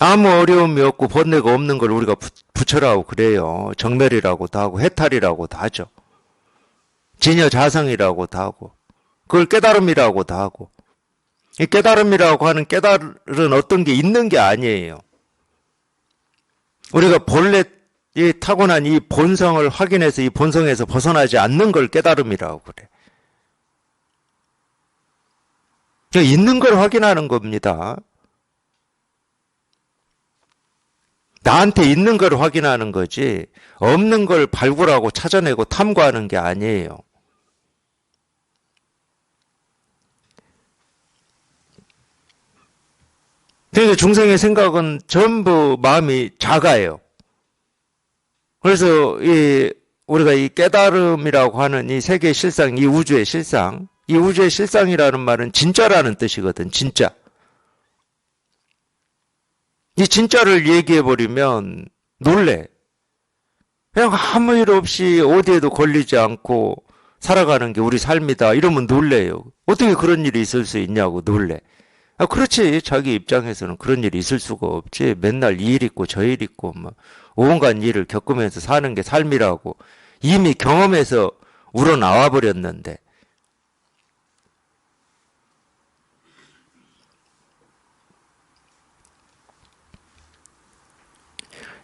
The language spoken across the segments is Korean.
아무 어려움이 없고 번뇌가 없는 걸 우리가 부- 부처라고 그래요. 정멸이라고도 하고 해탈이라고도 하죠. 진여 자성이라고도 하고 그걸 깨달음이라고도 하고 이 깨달음이라고 하는 깨달은 어떤 게 있는 게 아니에요. 우리가 본래 이 타고난 이 본성을 확인해서 이 본성에서 벗어나지 않는 걸 깨달음이라고 그래. 그러니까 있는 걸 확인하는 겁니다. 나한테 있는 걸 확인하는 거지 없는 걸 발굴하고 찾아내고 탐구하는 게 아니에요. 그러니까 중생의 생각은 전부 마음이 작아요. 그래서 이 우리가 이 깨달음이라고 하는 이 세계의 실상, 이 우주의 실상, 이 우주의 실상이라는 말은 진짜라는 뜻이거든. 진짜. 이 진짜를 얘기해 버리면 놀래. 그냥 아무 일 없이 어디에도 걸리지 않고 살아가는 게 우리 삶이다. 이러면 놀래요. 어떻게 그런 일이 있을 수 있냐고 놀래. 아, 그렇지. 자기 입장에서는 그런 일이 있을 수가 없지. 맨날 이 일 있고 저 일 있고 뭐 온갖 일을 겪으면서 사는 게 삶이라고 이미 경험해서 우러나와 버렸는데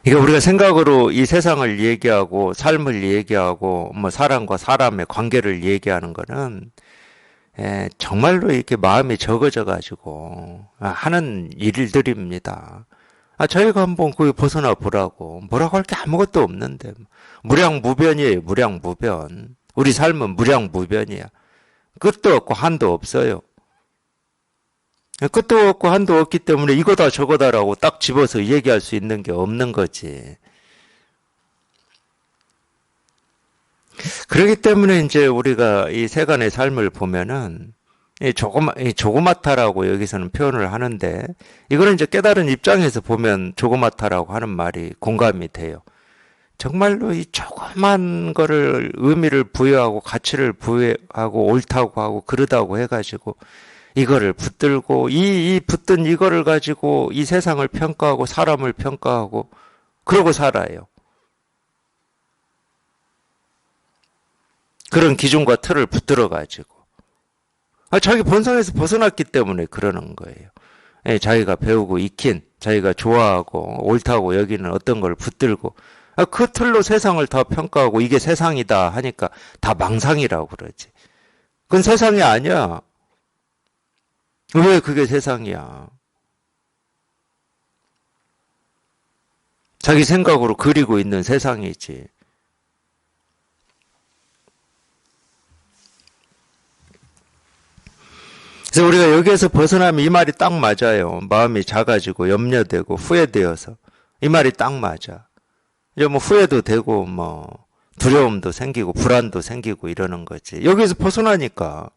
이게 우리가 생각으로 이 세상을 얘기하고 삶을 얘기하고 뭐 사람과 사람의 관계를 얘기하는 거는 에, 정말로 이렇게 마음이 적어져 가지고 하는 일들입니다. 아, 저희가 한번 거기 벗어나 보라고 뭐라고 할 게 아무것도 없는데 무량무변이에요. 무량무변. 우리 삶은 무량무변이야. 끝도 없고 한도 없어요. 끝도 없고 한도 없기 때문에 이거다 저거다라고 딱 집어서 얘기할 수 있는 게 없는 거지. 그렇기 때문에 이제 우리가 이 세간의 삶을 보면은 이 조그마, 이 조그맣다라고 여기서는 표현을 하는데 이거는 이제 깨달은 입장에서 보면 조그맣다라고 하는 말이 공감이 돼요. 정말로 이 조그만 거를 의미를 부여하고 가치를 부여하고 옳다고 하고 그러다고 해가지고 이거를 붙들고 이, 이 붙든 이거를 가지고 이 세상을 평가하고 사람을 평가하고 그러고 살아요. 그런 기준과 틀을 붙들어 가지고 아, 자기 본성에서 벗어났기 때문에 그러는 거예요. 예, 자기가 배우고 익힌 자기가 좋아하고 옳다고 여기는 어떤 걸 붙들고 아, 그 틀로 세상을 다 평가하고 이게 세상이다 하니까 다 망상이라고 그러지. 그건 세상이 아니야. 왜 그게 세상이야? 자기 생각으로 그리고 있는 세상이지. 그래서 우리가 여기에서 벗어나면 이 말이 딱 맞아요. 마음이 작아지고 염려되고 후회되어서 이 말이 딱 맞아. 이제 뭐 후회도 되고 뭐 두려움도 생기고 불안도 생기고 이러는 거지. 여기서 벗어나니까